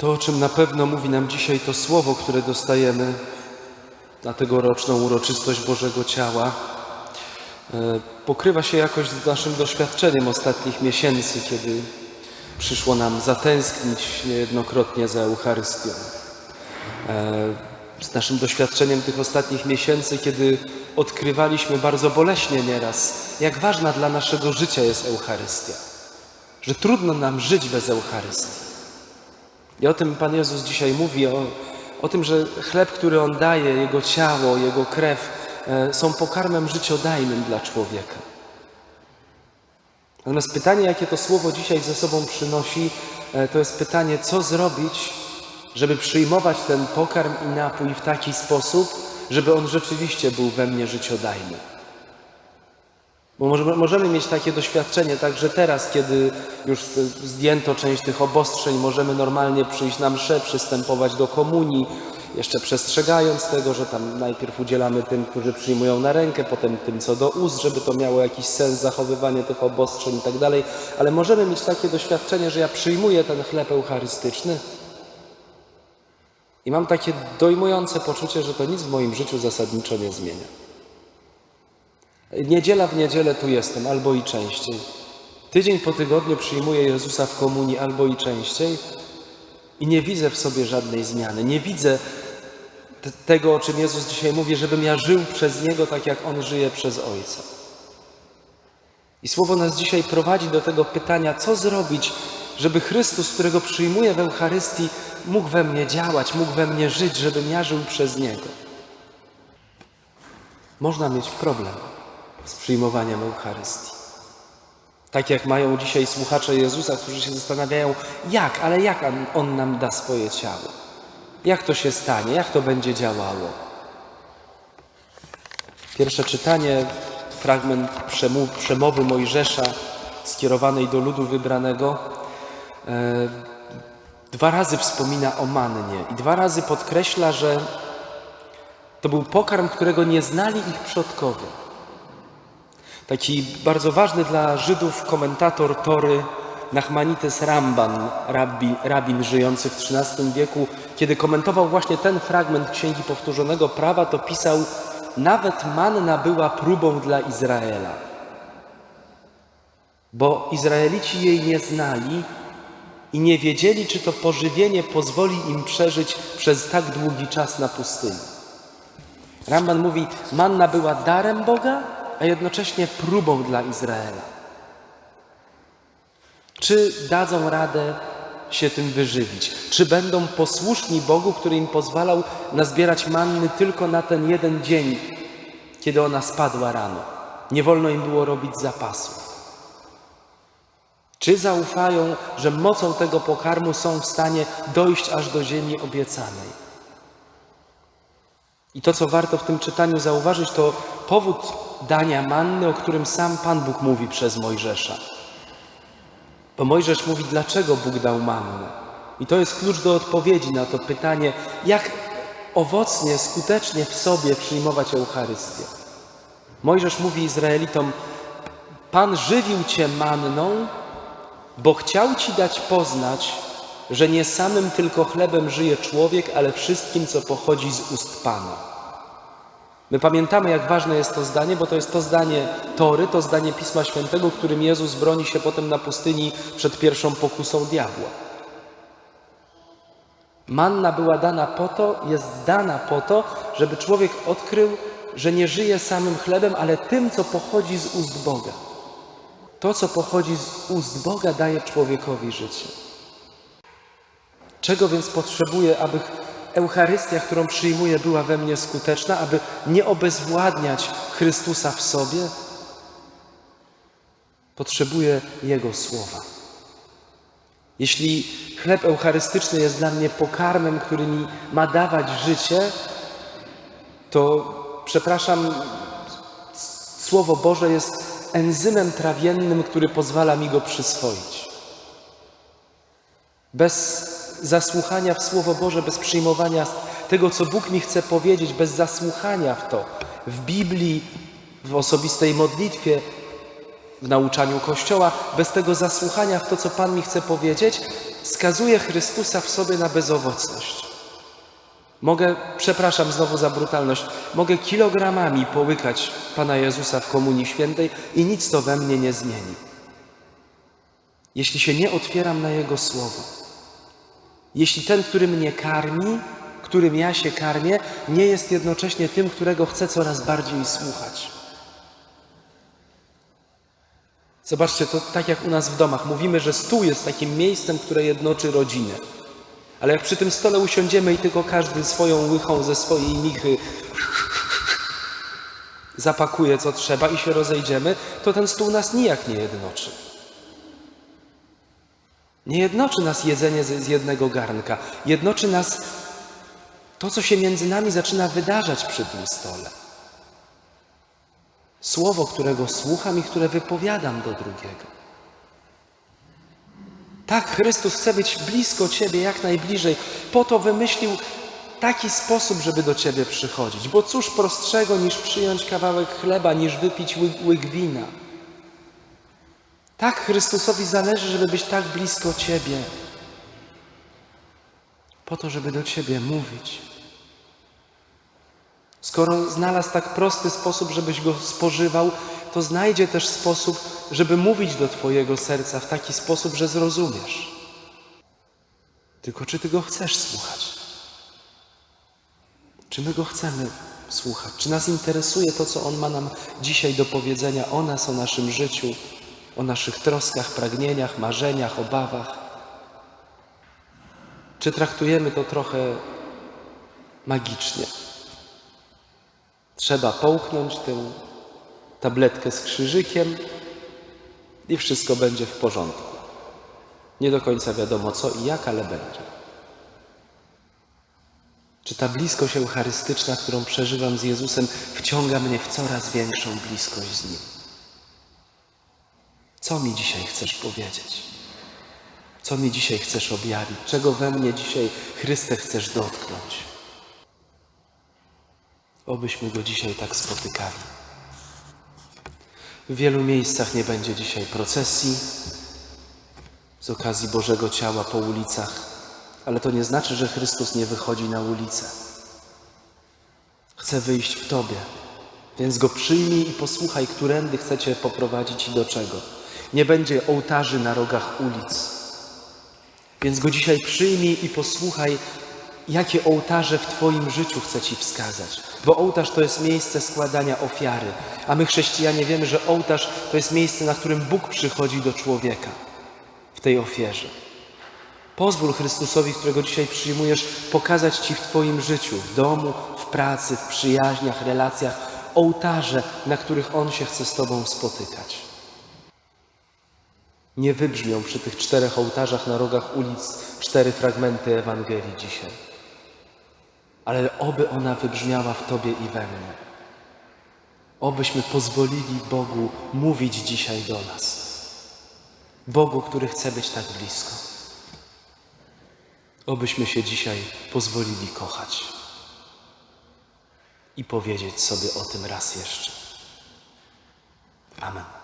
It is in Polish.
To, o czym na pewno mówi nam dzisiaj to słowo, które dostajemy na tegoroczną uroczystość Bożego Ciała, e, pokrywa się jakoś z naszym doświadczeniem ostatnich miesięcy, kiedy przyszło nam zatęsknić niejednokrotnie za Eucharystią. E, Z naszym doświadczeniem tych ostatnich miesięcy, kiedy odkrywaliśmy bardzo boleśnie nieraz, jak ważna dla naszego życia jest Eucharystia. Że trudno nam żyć bez Eucharystii. I o tym Pan Jezus dzisiaj mówi, o, o tym, że chleb, który On daje, Jego ciało, Jego krew e, są pokarmem życiodajnym dla człowieka. Natomiast pytanie, jakie to słowo dzisiaj ze sobą przynosi, e, to jest pytanie, co zrobić, żeby przyjmować ten pokarm i napój w taki sposób, żeby on rzeczywiście był we mnie życiodajny. Bo możemy, mieć takie doświadczenie, także teraz, kiedy już zdjęto część tych obostrzeń, możemy normalnie przyjść na mszę, przystępować do komunii, jeszcze przestrzegając tego, że tam najpierw udzielamy tym, którzy przyjmują na rękę, potem tym, co do ust, żeby to miało jakiś sens, zachowywanie tych obostrzeń i tak dalej. Ale możemy mieć takie doświadczenie, że ja przyjmuję ten chleb eucharystyczny i mam takie dojmujące poczucie, że to nic w moim życiu zasadniczo nie zmienia. Niedziela w niedzielę tu jestem, albo i częściej. Tydzień po tygodniu przyjmuję Jezusa w komunii, albo i częściej. I nie widzę w sobie żadnej zmiany. Nie widzę te- tego, o czym Jezus dzisiaj mówi, żebym ja żył przez Niego tak, jak On żyje przez Ojca. I słowo nas dzisiaj prowadzi do tego pytania, co zrobić, żeby Chrystus, którego przyjmuję w Eucharystii, mógł we mnie działać, mógł we mnie żyć, żebym ja żył przez Niego. Można mieć problem z przyjmowaniem Eucharystii. Tak jak mają dzisiaj słuchacze Jezusa, którzy się zastanawiają, jak, ale jak on, nam da swoje ciało? Jak to się stanie? Jak to będzie działało? Pierwsze czytanie, fragment przemowy Mojżesza skierowanej do ludu wybranego, e, dwa razy wspomina o mannie i dwa razy podkreśla, że to był pokarm, którego nie znali ich przodkowie. Taki bardzo ważny dla Żydów komentator Tory Nachmanites Ramban, rabbi, rabin żyjący w XIII wieku, kiedy komentował właśnie ten fragment Księgi Powtórzonego Prawa, to pisał nawet manna była próbą dla Izraela, bo Izraelici jej nie znali i nie wiedzieli, czy to pożywienie pozwoli im przeżyć przez tak długi czas na pustyni. Ramban mówi, manna była darem Boga, a jednocześnie próbą dla Izraela. Czy dadzą radę się tym wyżywić? Czy będą posłuszni Bogu, który im pozwalał nazbierać manny tylko na ten jeden dzień, kiedy ona spadła rano? Nie wolno im było robić zapasów. Czy zaufają, że mocą tego pokarmu są w stanie dojść aż do ziemi obiecanej? I to, co warto w tym czytaniu zauważyć, to powód dania manny, o którym sam Pan Bóg mówi przez Mojżesza. Bo Mojżesz mówi, dlaczego Bóg dał mannę. I to jest klucz do odpowiedzi na to pytanie, jak owocnie, skutecznie w sobie przyjmować Eucharystię. Mojżesz mówi Izraelitom, Pan żywił cię manną, bo chciał ci dać poznać, że nie samym tylko chlebem żyje człowiek, ale wszystkim, co pochodzi z ust Pana. My pamiętamy, jak ważne jest to zdanie, bo to jest to zdanie Tory, to zdanie Pisma Świętego, którym Jezus broni się potem na pustyni przed pierwszą pokusą diabła. Manna była dana po to, jest dana po to, żeby człowiek odkrył, że nie żyje samym chlebem, ale tym, co pochodzi z ust Boga. To, co pochodzi z ust Boga, daje człowiekowi życie. Czego więc potrzebuję, aby Eucharystia, którą przyjmuję, była we mnie skuteczna, aby nie obezwładniać Chrystusa w sobie? Potrzebuję Jego słowa. Jeśli chleb eucharystyczny jest dla mnie pokarmem, który mi ma dawać życie, to przepraszam, Słowo Boże jest enzymem trawiennym, który pozwala mi go przyswoić. Bez zasłuchania w Słowo Boże, bez przyjmowania tego, co Bóg mi chce powiedzieć, bez zasłuchania w to, w Biblii, w osobistej modlitwie, w nauczaniu Kościoła, bez tego zasłuchania w to, co Pan mi chce powiedzieć, skazuje Chrystusa w sobie na bezowocność. Mogę, przepraszam znowu za brutalność, mogę kilogramami połykać Pana Jezusa w Komunii Świętej i nic to we mnie nie zmieni. Jeśli się nie otwieram na Jego Słowo, jeśli ten, który mnie karmi, którym ja się karmię, nie jest jednocześnie tym, którego chcę coraz bardziej słuchać. Zobaczcie, to tak jak u nas w domach. Mówimy, że stół jest takim miejscem, które jednoczy rodzinę. Ale jak przy tym stole usiądziemy i tylko każdy swoją łychą ze swojej michy zapakuje co trzeba i się rozejdziemy, to ten stół nas nijak nie jednoczy. Nie jednoczy nas jedzenie z jednego garnka. Jednoczy nas to, co się między nami zaczyna wydarzać przy tym stole. Słowo, którego słucham i które wypowiadam do drugiego. Tak, Chrystus chce być blisko Ciebie, jak najbliżej. Po to wymyślił taki sposób, żeby do Ciebie przychodzić. Bo cóż prostszego niż przyjąć kawałek chleba, niż wypić łyk, łyk wina. Tak Chrystusowi zależy, żeby być tak blisko Ciebie. Po to, żeby do Ciebie mówić. Skoro znalazł tak prosty sposób, żebyś go spożywał, to znajdzie też sposób, żeby mówić do Twojego serca w taki sposób, że zrozumiesz. Tylko czy Ty go chcesz słuchać? Czy my go chcemy słuchać? Czy nas interesuje to, co on ma nam dzisiaj do powiedzenia o nas, o naszym życiu, o naszych troskach, pragnieniach, marzeniach, obawach? Czy traktujemy to trochę magicznie? Trzeba połknąć tę tabletkę z krzyżykiem i wszystko będzie w porządku. Nie do końca wiadomo co i jak, ale będzie. Czy ta bliskość eucharystyczna, którą przeżywam z Jezusem, wciąga mnie w coraz większą bliskość z Nim? Co mi dzisiaj chcesz powiedzieć? Co mi dzisiaj chcesz objawić? Czego we mnie dzisiaj, Chryste, chcesz dotknąć? Obyśmy Go dzisiaj tak spotykali. W wielu miejscach nie będzie dzisiaj procesji z okazji Bożego Ciała po ulicach, ale to nie znaczy, że Chrystus nie wychodzi na ulicę. Chce wyjść w Tobie, więc Go przyjmij i posłuchaj, którędy chcecie poprowadzić i do czego. Nie będzie ołtarzy na rogach ulic. Więc Go dzisiaj przyjmij i posłuchaj, jakie ołtarze w Twoim życiu chce Ci wskazać. Bo ołtarz to jest miejsce składania ofiary, a my chrześcijanie wiemy, że ołtarz to jest miejsce, na którym Bóg przychodzi do człowieka w tej ofierze. Pozwól Chrystusowi, którego dzisiaj przyjmujesz, pokazać Ci w Twoim życiu, w domu, w pracy, w przyjaźniach, relacjach, ołtarze, na których On się chce z Tobą spotykać. Nie wybrzmią przy tych czterech ołtarzach na rogach ulic cztery fragmenty Ewangelii dzisiaj, ale oby ona wybrzmiała w Tobie i we mnie. Obyśmy pozwolili Bogu mówić dzisiaj do nas. Bogu, który chce być tak blisko. Obyśmy się dzisiaj pozwolili kochać i powiedzieć sobie o tym raz jeszcze. Amen.